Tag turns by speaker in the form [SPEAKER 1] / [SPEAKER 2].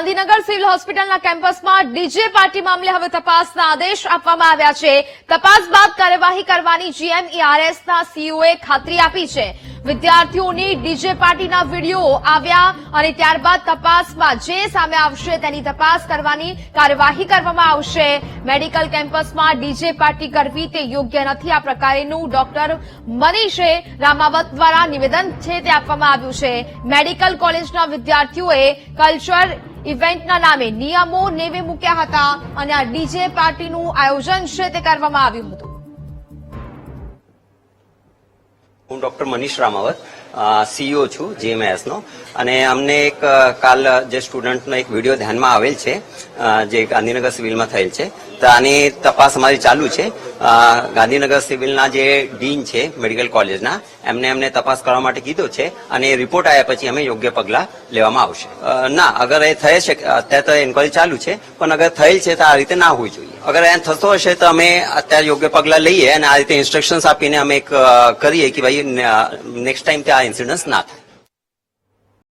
[SPEAKER 1] Gandhinagar civil હોસ્પિટલના કેમ્પસમાં DJ party મામલે હવે તપાસના આદેશ આપવામાં આવ્યા છે. તપાસ બાદ કાર્યવાહી કરવાની જીએમઈઆરએસના સીઓએ ખાતરી આપી છે. વિદ્યાર્થીઓની ડીજે પાર્ટીના વીડિયો આવ્યા અને ત્યારબાદ તપાસમાં જે સામે આવશે તેની તપાસ કરવાની કાર્યવાહી કરવામાં આવશે. મેડિકલ કેમ્પસમાં ડીજે પાર્ટી કરવી તે યોગ્ય નથી. આ પ્રકારેનું ડોક્ટર મનીષે રામાવત દ્વારા નિવેદન છે તે આપવામાં આવ્યું છે. મેડિકલ કોલેજના વિદ્યાર્થીઓએ કલ્ચર ઇવેન્ટના નામે નિયમો નેવે મૂક્યા હતા અને આ ડીજે પાર્ટીનું આયોજન છે તે કરવામાં આવ્યું હતું.
[SPEAKER 2] હું ડોક્ટર મનીષ રામાવત. સીઈઓ છું જીએમએસનો અને અમને એક કાલ જે સ્ટુડન્ટનો એક વીડિયો ધ્યાનમાં આવેલ છે જે ગાંધીનગર સિવિલમાં થયેલ છે, તો આની તપાસ અમારી ચાલુ છે. ગાંધીનગર સિવિલના જે ડીન છે, મેડિકલ કોલેજના, એમને એમને તપાસ કરવા માટે કીધો છે, અને રિપોર્ટ આવ્યા પછી અમે યોગ્ય પગલાં લેવામાં આવશે. ના, અગર એ થયે છે અત્યારે તો એન્ક્વાયરી ચાલુ છે, પણ અગર થયેલ છે, તો આ રીતે ના હોવી જોઈએ. અગર એમ થતો હશે તો અમે અત્યારે યોગ્ય પગલાં લઈએ અને આ રીતે ઇન્સ્ટ્રક્શન્સ આપીને અમે કરીએ કે ભાઈ નેક્સ્ટ ટાઈમ આ ઇન્સિડન્સ ના થાય.